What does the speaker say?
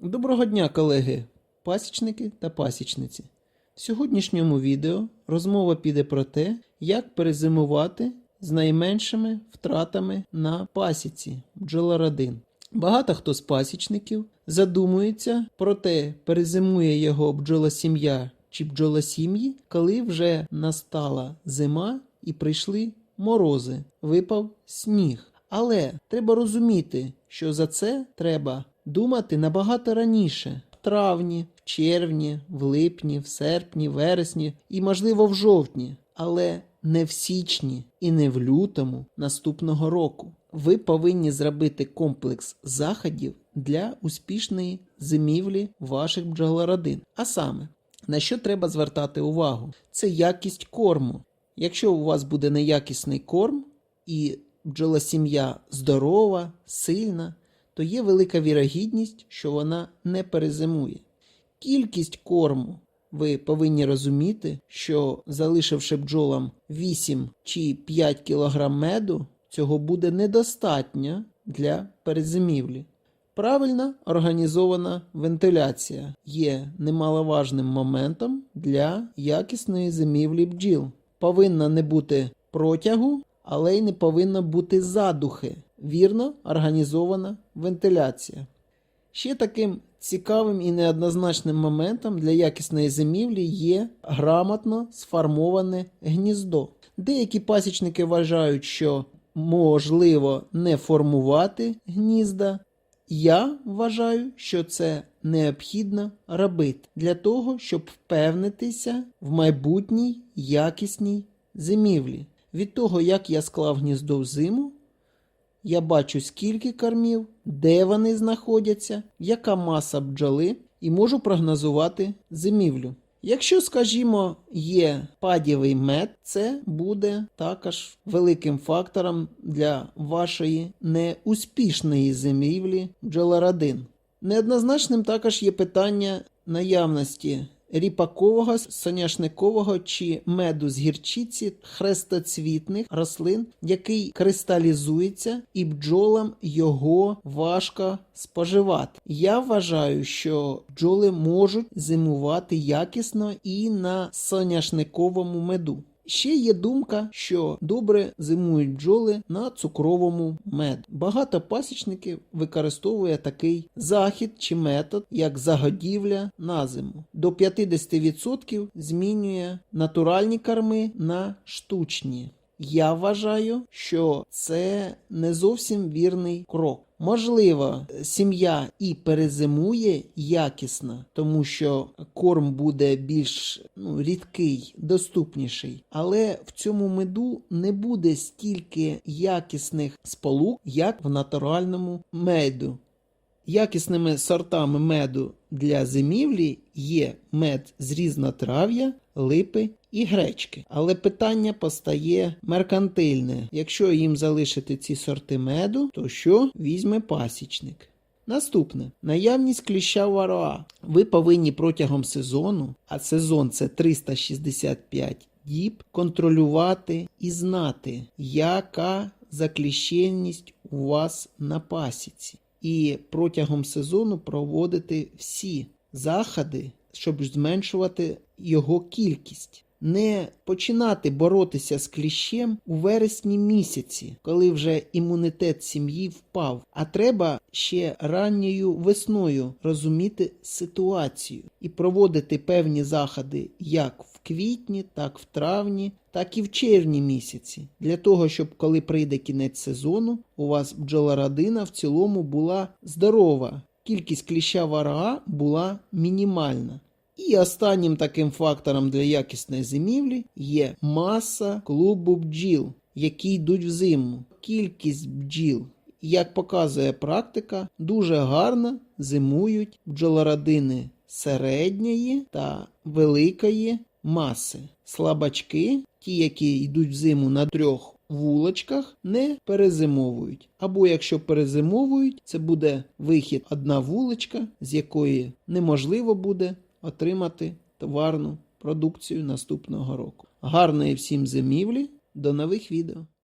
Доброго дня, колеги, пасічники та пасічниці. В сьогоднішньому відео розмова піде про те, як перезимувати з найменшими втратами на пасіці бджолородин. Багато хто з пасічників задумується про те, перезимує його бджолосім'я чи бджолосім'ї, коли вже настала зима і прийшли морози, випав сніг. Але треба розуміти, що за це треба думати набагато раніше, в травні, в червні, в липні, в серпні, вересні і, можливо, в жовтні, але не в січні і не в лютому наступного року. Ви повинні зробити комплекс заходів для успішної зимівлі ваших бджолородин. А саме, на що треба звертати увагу? Це якість корму. Якщо у вас буде неякісний корм і бджолосім'я здорова, сильна, то є велика вірогідність, що вона не перезимує. Кількість корму ви повинні розуміти, що залишивши бджолам 8 чи 5 кг меду, цього буде недостатньо для перезимівлі. Правильно організована вентиляція є немаловажним моментом для якісної зимівлі бджіл. Повинна не бути протягу, але й не повинно бути задухи. Вірно організована вентиляція. Ще таким цікавим і неоднозначним моментом для якісної зимівлі є грамотно сформоване гніздо. Деякі пасічники вважають, що можливо не формувати гнізда. Я вважаю, що це необхідно робити для того, щоб впевнитися в майбутній якісній зимівлі. Від того, як я склав гніздо взиму, я бачу, скільки кормів, де вони знаходяться, яка маса бджоли, і можу прогнозувати зимівлю. Якщо, скажімо, є падєвий мед, це буде також великим фактором для вашої неуспішної зимівлі бджолородин. Неоднозначним також є питання наявності ріпакового, соняшникового чи меду з гірчиці хрестоцвітних рослин, який кристалізується, і бджолам його важко споживати. Я вважаю, що бджоли можуть зимувати якісно і на соняшниковому меду. Ще є думка, що добре зимують бджоли на цукровому меду. Багато пасічників використовує такий захід чи метод, як загодівля на зиму. До 50% змінює натуральні корми на штучні. Я вважаю, що це не зовсім вірний крок. Можливо, сім'я і перезимує якісно, тому що корм буде більш ну, рідкий, доступніший, але в цьому меду не буде стільки якісних сполук, як в натуральному меду. Якісними сортами меду для зимівлі є мед з різнотрав'я, липи і гречки. Але питання постає меркантильне. Якщо їм залишити ці сорти меду, то що візьме пасічник? Наступне наявність кліща вароа. Ви повинні протягом сезону, а сезон це 365 діб, контролювати і знати, яка закліщеність у вас на пасіці. І протягом сезону проводити всі заходи, щоб зменшувати його кількість. Не починати боротися з кліщем у вересні місяці, коли вже імунітет сім'ї впав. А треба ще ранньою весною розуміти ситуацію і проводити певні заходи як в квітні, так в травні, так і в червні місяці, для того, щоб коли прийде кінець сезону, у вас бджолородина в цілому була здорова. Кількість кліща вараа була мінімальна. І останнім таким фактором для якісної зимівлі є маса клубу бджіл, які йдуть в зиму. Кількість бджіл, як показує практика, дуже гарно зимують бджолородини середньої та великої маси. Слабачки, ті, які йдуть в зиму на трьох вулочках, не перезимовують. Або якщо перезимовують, це буде вихід одна вуличка, з якої неможливо буде отримати товарну продукцію наступного року. Гарної всім зимівлі, до нових відео!